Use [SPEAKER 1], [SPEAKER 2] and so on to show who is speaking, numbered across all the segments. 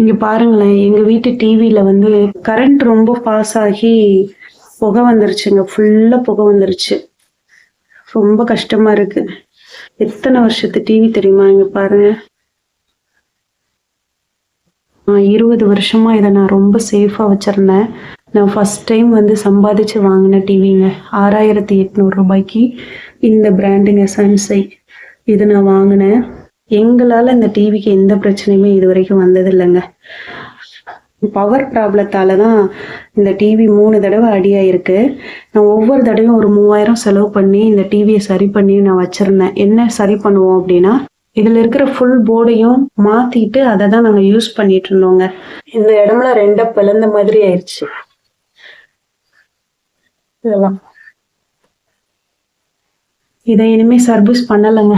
[SPEAKER 1] இங்க பாருங்களேன் எங்க வீட்டு டிவியில வந்து கரண்ட் ரொம்ப பாஸ் ஆகி புகை வந்துருச்சுங்க. ஃபுல்லா புகை வந்துருச்சு. ரொம்ப கஷ்டமா இருக்கு. எத்தனை வருஷத்து டிவி தெரியுமா இங்க பாருங்க. இருபது வருஷமா இதை நான் ரொம்ப சேஃபா வச்சிருந்தேன். நான் ஃபர்ஸ்ட் டைம் வந்து சம்பாதிச்சு வாங்கின டிவிங்க ஆறாயிரத்தி எட்நூறு ரூபாய்க்கு இந்த பிராண்டுங்க சன்சை இது நான் வாங்கினேன். எங்களால் இந்த டிவிக்கு எந்த பிரச்சனையுமே இது வரைக்கும் வந்தது இல்லைங்க பவர் ப்ராப்ளத்தால தான் இந்த டிவி மூணு தடவை அடியாயிருக்கு. நான் ஒவ்வொரு தடவையும் ஒரு மூவாயிரம் செலவு பண்ணி இந்த டிவியை சரி பண்ணி நான் வச்சிருந்தேன். என்ன சரி பண்ணுவோம் அப்படின்னா இதில் இருக்கிற ஃபுல் போர்டையும் மாத்திட்டு அதை தான் நாங்கள் யூஸ் பண்ணிட்டு இருந்தோங்க இந்த இடம்ல ரெண்டா பிளந்த மாதிரி ஆயிடுச்சு இதெல்லாம். இதை இனிமே சர்வீஸ் பண்ணலைங்க.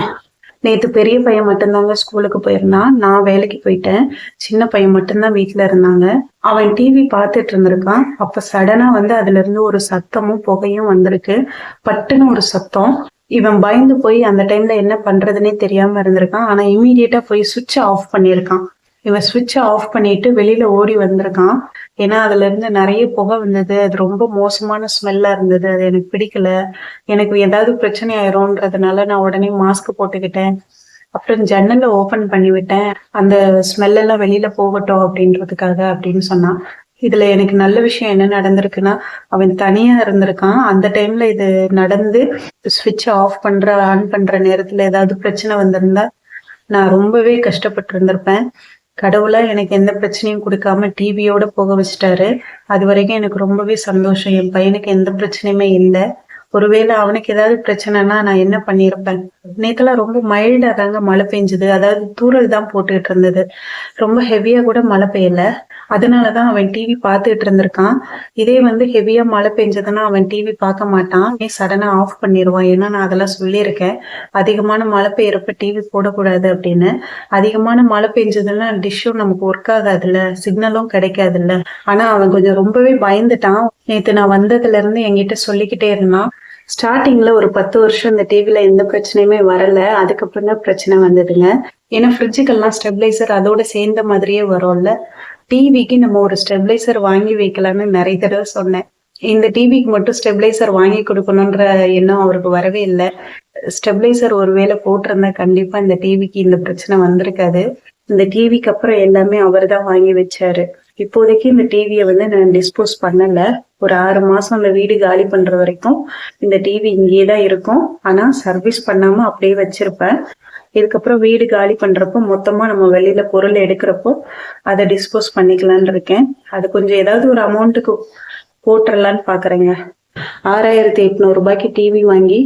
[SPEAKER 1] நேத்து பெரிய பையன் மட்டும்தாங்க ஸ்கூலுக்கு போயிருந்தான். நான் வேலைக்கு போயிட்டேன். சின்ன பையன் மட்டும்தான் வீட்டுல இருந்தாங்க. அவன் டிவி பார்த்துட்டு இருந்திருக்கான். அப்ப சடனா வந்து அதுல இருந்து ஒரு சத்தமும் புகையும் வந்திருக்கு. பட்டுன்னு ஒரு சத்தம். இவன் பயந்து போய் அந்த டைம்ல என்ன பண்றதுன்னே தெரியாம இருந்திருக்கான். ஆனா இமீடியட்டா போய் சுவிட்ச் ஆஃப் பண்ணியிருக்கான். இவன் சுவிட்சை ஆஃப் பண்ணிட்டு வெளியில ஓடி வந்திருக்கான். ஏன்னா அதுல இருந்து நிறைய புகை வந்தது. அது ரொம்ப மோசமான ஸ்மெல்லா இருந்தது. அது எனக்கு பிடிக்கல. எனக்கு ஏதாவது பிரச்சனை ஆயிரும்ன்றதுனால நான் உடனே மாஸ்க் போட்டுக்கிட்டேன். அப்புறம் ஜன்னலை ஓபன் பண்ணி விட்டேன். அந்த ஸ்மெல் எல்லாம் வெளியில போகட்டும் அப்படின்றதுக்காக அப்படின்னு சொன்னான். இதுல எனக்கு நல்ல விஷயம் என்ன நடந்திருக்குன்னா அவன் தனியா இருந்திருக்கான். அந்த டைம்ல இது நடந்து ஸ்விட்ச் ஆஃப் பண்ற ஆன் பண்ற நேரத்துல ஏதாவது பிரச்சனை வந்திருந்தா நான் ரொம்பவே கஷ்டப்பட்டு இருந்திருப்பேன் கடவுளா எனக்கு எந்த பிரச்சனையும் கொடுக்காம டிவியோட போக வச்சுட்டாரு. அது வரைக்கும் எனக்கு ரொம்பவே சந்தோஷம். என் பையனுக்கு எந்த பிரச்சனையுமே இல்லை. ஒருவேளை அவனுக்கு ஏதாவது பிரச்சனைனா நான் என்ன பண்ணியிருப்பேன்? நேற்றுலாம் ரொம்ப மைல்டா தாங்க மழை பெஞ்சுது. அதாவது தூரல் தான் போட்டுக்கிட்டு இருந்தது. ரொம்ப ஹெவியா கூட மழை பெய்யல. அதனாலதான் அவன் டிவி பார்த்துட்டு இருந்திருக்கான். இதே வந்து ஹெவியா மழை பெஞ்சதுன்னா அவன் டிவி பார்க்க மாட்டான். நீ சடனா ஆஃப் பண்ணிடுவான் ஏன்னா நான் அதெல்லாம் சொல்லியிருக்கேன். அதிகமான மழை பெய்யறப்ப டிவி போடக்கூடாது அப்படின்னு. அதிகமான மழை பெஞ்சதுன்னா டிஷ்ஷும் நமக்கு ஒர்க் ஆகாதுல்ல. சிக்னலும் கிடைக்காதுல்ல. ஆனா அவன் கொஞ்சம் ரொம்பவே பயந்துட்டான். நேத்து நான் வந்ததுல இருந்து என்கிட்ட சொல்லிக்கிட்டே இருந்தான். ஸ்டார்டிங்ல ஒரு பத்து வருஷம் இந்த டிவில எந்த பிரச்சனையுமே வரல. அதுக்கப்புறம் தான் பிரச்சனை வந்ததுங்க. ஏன்னா ஃப்ரிட்ஜுக்கெல்லாம் ஸ்டெபிளைசர் அதோட சேர்ந்த மாதிரியே வரும்ல. டிவிக்கு நம்ம ஒரு ஸ்டெபிளைசர் வாங்கி வைக்கலாம்னு நிறைய தடவை சொன்னேன். இந்த டிவிக்கு மட்டும் ஸ்டெபிளைசர் வாங்கி கொடுக்கணுன்ற எண்ணம் அவருக்கு வரவே இல்லை. ஸ்டெபிளைசர் ஒருவேளை போட்டிருந்தா கண்டிப்பா இந்த டிவிக்கு இந்த பிரச்சனை வந்திருக்காது. இந்த டிவிக்கு அப்புறம் எல்லாமே அவர் தான் வாங்கி வச்சாரு. இப்போதைக்கு இந்த டிவியை வந்து நான் டிஸ்போஸ் பண்ணல. ஒரு ஆறு மாசம் அந்த வீடு காலி பண்ற வரைக்கும் இந்த டிவி இங்கேயே தான் இருக்கும். ஆனா சர்வீஸ் பண்ணாம அப்படியே வச்சிருப்பேன். இதுக்கப்புறம் வீடு காலி பண்றப்போ மொத்தமா நம்ம வெளியில பொருள் எடுக்கிறப்போ அதை டிஸ்போஸ் பண்ணிக்கலான்னு இருக்கேன். அது கொஞ்சம் ஏதாவது ஒரு அமௌண்ட்டுக்கு போட்டுடலான்னு பாக்குறேங்க. ஆறாயிரத்தி எட்நூறு ரூபாய்க்கு டிவி வாங்கி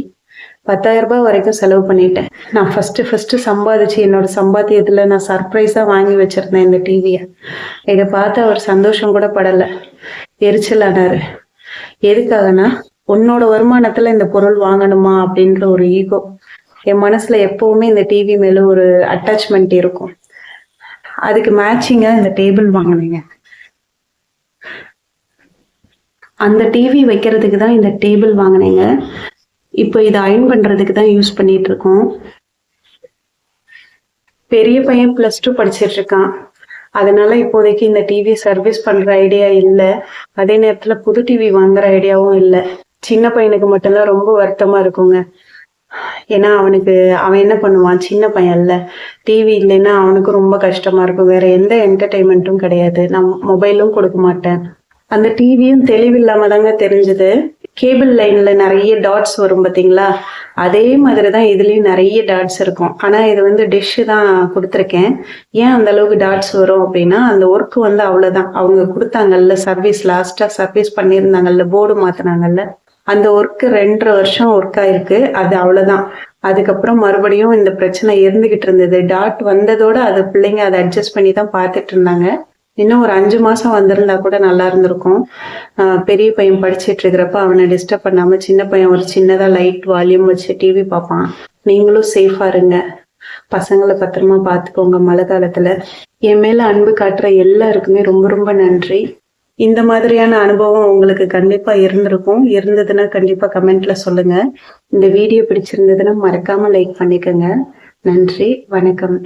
[SPEAKER 1] பத்தாயிரம் ரூபாய் வரைக்கும் செலவு பண்ணிட்டேன். நான் ஃபர்ஸ்ட் ஃபர்ஸ்ட் சம்பாதிச்சு என்னோட சம்பாத்தியத்துல நான் சர்ப்ரைஸா வாங்கி வச்சிருந்தேன் இந்த டிவியை இதை பார்த்து அவர் சந்தோஷம் கூட படலை. எரிச்சலானாரு எதுக்காகனா உன்னோட வருமானத்துல இந்த பொருள் வாங்கணுமா அப்படின்ற ஒரு ஈகோ. என் மனசுல எப்பவுமே இந்த டிவி மேல ஒரு அட்டாச்மெண்ட் இருக்கும். அதுக்கு மேட்சிங்கா இந்த டேபிள் வாங்கினீங்க. அந்த டிவி வைக்கிறதுக்கு தான் இந்த டேபிள் வாங்கினீங்க. இப்போ இதை அயன் பண்றதுக்கு தான் யூஸ் பண்ணிட்டு இருக்கோம். பெரிய பையன் பிளஸ் டூ படிச்சிட்டு இருக்கான். அதனால இப்போதைக்கு இந்த டிவி சர்வீஸ் பண்ற ஐடியா இல்லை. அதே நேரத்துல புது டிவி வாங்குற ஐடியாவும் இல்லை. சின்ன பையனுக்கு மட்டும்தான் ரொம்ப வருத்தமா இருக்குங்க. ஏன்னா அவனுக்கு அவன் என்ன பண்ணுவான்? சின்ன பையன்ல டிவி இல்லைன்னா அவனுக்கு ரொம்ப கஷ்டமா இருக்கும். வேற எந்த என்டர்டைன்மெண்ட்டும் கிடையாது. நான் மொபைலும் கொடுக்க மாட்டேன். அந்த டிவியும் தெளிவில்லாம தாங்க தெரிஞ்சது. கேபிள் லைன்ல நிறைய டாட்ஸ் வரும் பாத்தீங்களா அதே மாதிரி தான் இதுலேயும் நிறைய டாட்ஸ் இருக்கும். ஆனால் இது வந்து டிஷ்ஷு தான் கொடுத்துருக்கேன். ஏன் அந்த அளவுக்கு டாட்ஸ் வரும் அப்படின்னா அந்த ஒர்க் வந்து அவ்வளோதான் அவங்க கொடுத்தாங்கல்ல சர்வீஸ் லாஸ்ட்டாக சர்வீஸ் பண்ணியிருந்தாங்கல்ல போர்டு மாற்றினாங்கல்ல அந்த ஒர்க்கு ரெண்டரை வருஷம் ஒர்க் ஆயிருக்கு. அது அவ்வளோதான் அதுக்கப்புறம் மறுபடியும் இந்த பிரச்சனை இருந்துகிட்டு இருந்தது. டாட் வந்ததோட அது பிள்ளைங்க அதை அட்ஜஸ்ட் பண்ணி தான் பார்த்துட்டு இருந்தாங்க. இன்னும் ஒரு அஞ்சு மாசம் வந்திருந்தா கூட நல்லா இருந்திருக்கும். பெரிய பையன் படிச்சிட்டு இருக்கிறப்ப அவனை டிஸ்டர்ப் பண்ணாம சின்ன பையன் ஒரு சின்னதா லைட் வால்யூம் வச்சு டிவி பார்ப்பான். நீங்களும் சேஃபா இருங்க. பசங்களை பத்திரமா பார்த்துக்கோங்க மழை காலத்துல. என் மேல அன்பு காட்டுற எல்லாருக்குமே ரொம்ப ரொம்ப நன்றி. இந்த மாதிரியான அனுபவம் உங்களுக்கு கண்டிப்பா இருந்திருக்கும். இருந்ததுன்னா கண்டிப்பா கமெண்ட்ல சொல்லுங்க. இந்த வீடியோ பிடிச்சிருந்ததுன்னா மறக்காம லைக் பண்ணிக்கோங்க. நன்றி வணக்கம்.